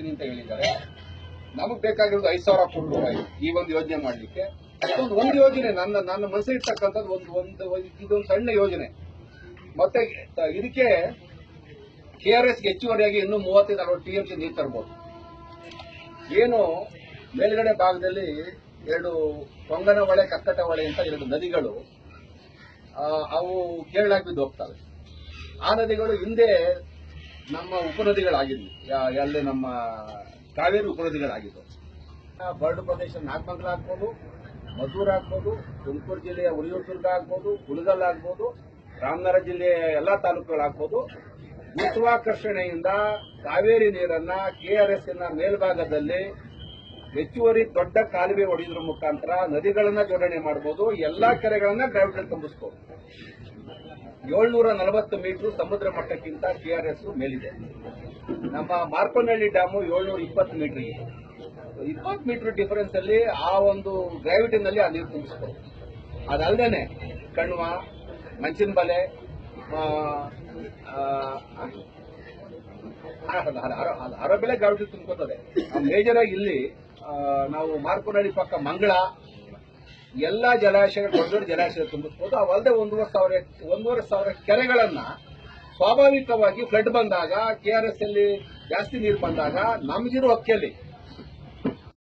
ಕೊಡ್ತೀನಿ ಅಂತ ಹೇಳಿದ್ದಾರೆ. ನಮಗ್ ಬೇಕಾಗಿರೋದು ಐದು ಸಾವಿರ ಕೋಟಿ ರೂಪಾಯಿ ಈ ಒಂದು ಯೋಜನೆ ಮಾಡ್ಲಿಕ್ಕೆ. ಅದೊಂದು ಒಂದು ಯೋಜನೆ ನನ್ನ ನನ್ನ ಮನಸ್ಸಿಗೆ ಇರ್ತಕ್ಕಂಥದ್ದು ಒಂದು ಒಂದು, ಇದೊಂದು ಸಣ್ಣ ಯೋಜನೆ. ಮತ್ತೆ ಇದಕ್ಕೆ ಕೆ ಆರ್ ಎಸ್ಗೆ ಹೆಚ್ಚುವರಿಯಾಗಿ ಇನ್ನೂ ಮೂವತ್ತೈದು ಅರವತ್ತು ಟಿ ಎಂ ಸಿ ನೀರು ತರ್ಬೋದು. ಏನು ಮೇಲ್ಗಡೆ ಭಾಗದಲ್ಲಿ ಎರಡು ಕೊಂಗನ ಹೊಳೆ ಕಕ್ಕಟ ಹೊಳೆ ಅಂತ ಎರಡು ನದಿಗಳು ಅವು ಕೇರಳಕ್ಕೆ ಬಿದ್ದು ಹೋಗ್ತವೆ. ಆ ನದಿಗಳು ಹಿಂದೆ ನಮ್ಮ ಉಪನದಿಗಳಾಗಿದ್ವು. ಅಲ್ಲಿ ನಮ್ಮ ಕಾವೇರಿ ಉಪನದಿಗಳಾಗಿದ್ದವು ಬರ್ಡ್ ಪ್ರದೇಶ ನಾಗಮಂಗಲ ಆಗ್ಬೋದು ಮದ್ದೂರು ಆಗ್ಬೋದು, ತುಮಕೂರು ಜಿಲ್ಲೆಯ ಉರಿಯೂರು ಆಗ್ಬೋದು ಕುಳಗಲ್ ಆಗ್ಬೋದು, ರಾಮನಗರ ಜಿಲ್ಲೆಯ ಎಲ್ಲಾ ತಾಲೂಕುಗಳಾಗ್ಬೋದು. ಗುರುತ್ವಾಕರ್ಷಣೆಯಿಂದ ಕಾವೇರಿ ನೀರನ್ನ ಕೆಆರ್ಎಸ್ನ ಮೇಲ್ಭಾಗದಲ್ಲಿ ಹೆಚ್ಚುವರಿ ದೊಡ್ಡ ಕಾಲುವೆ ಒಡೆಯುವುದರ ಮುಖಾಂತರ ನದಿಗಳನ್ನ ಜೋಡಣೆ ಮಾಡಬಹುದು ಎಲ್ಲಾ ಕೆರೆಗಳನ್ನ ಗ್ರಾವಿಟಿ ತುಂಬಿಸಬಹುದು ಏಳ್ನೂರ ನಲವತ್ತು ಮೀಟರ್ ಸಮುದ್ರ ಮಟ್ಟಕ್ಕಿಂತ ಕೆಆರ್ಎಸ್ ಮೇಲಿದೆ. ನಮ್ಮ ಮಾರ್ಕೋನಹಳ್ಳಿ ಡ್ಯಾಮು ಏಳ್ನೂರ ಇಪ್ಪತ್ತು ಮೀಟರ್ ಇದೆ ಇಪ್ಪತ್ತು ಮೀಟರ್ ಡಿಫರೆನ್ಸ್ ಅಲ್ಲಿ ಆ ಒಂದು ಗ್ರಾವಿಟಿನಲ್ಲಿ ಆ ನೀರು ತುಂಬಿಸ್ಬೋದು. ಅದಲ್ಲದೆ ಕಣ್ವ ಮಂಚಿನ ಬಲೆ ಅರಬೆಲೆ ಗ್ರಾವಿಟಿ ತುಂಬ್ಕೋತದೆ ಮೇಜರ್ ಆಗಿ ಇಲ್ಲಿ ನಾವು ಮಾರ್ಕೋನಹಳ್ಳಿ ಪಕ್ಕ ಮಂಗಳ ಎಲ್ಲಾ ಜಲಾಶಯಗಳು ದೊಡ್ಡ ದೊಡ್ಡ ಜಲಾಶಯ ತುಂಬಿಸ್ಬೋದು. ಅವಲ್ಲದೆ ಒಂದೂವರೆ ಸಾವಿರ ಒಂದೂವರೆ ಸಾವಿರ ಕೆರೆಗಳನ್ನ ಸ್ವಾಭಾವಿಕವಾಗಿ ಫ್ಲಡ್ ಬಂದಾಗ ಕೆ ಆರ್ ಎಸ್ ಅಲ್ಲಿ ಜಾಸ್ತಿ ನೀರು ಬಂದಾಗ ನಮಗಿರೋ ಹಕ್ಕಿಯಲ್ಲಿ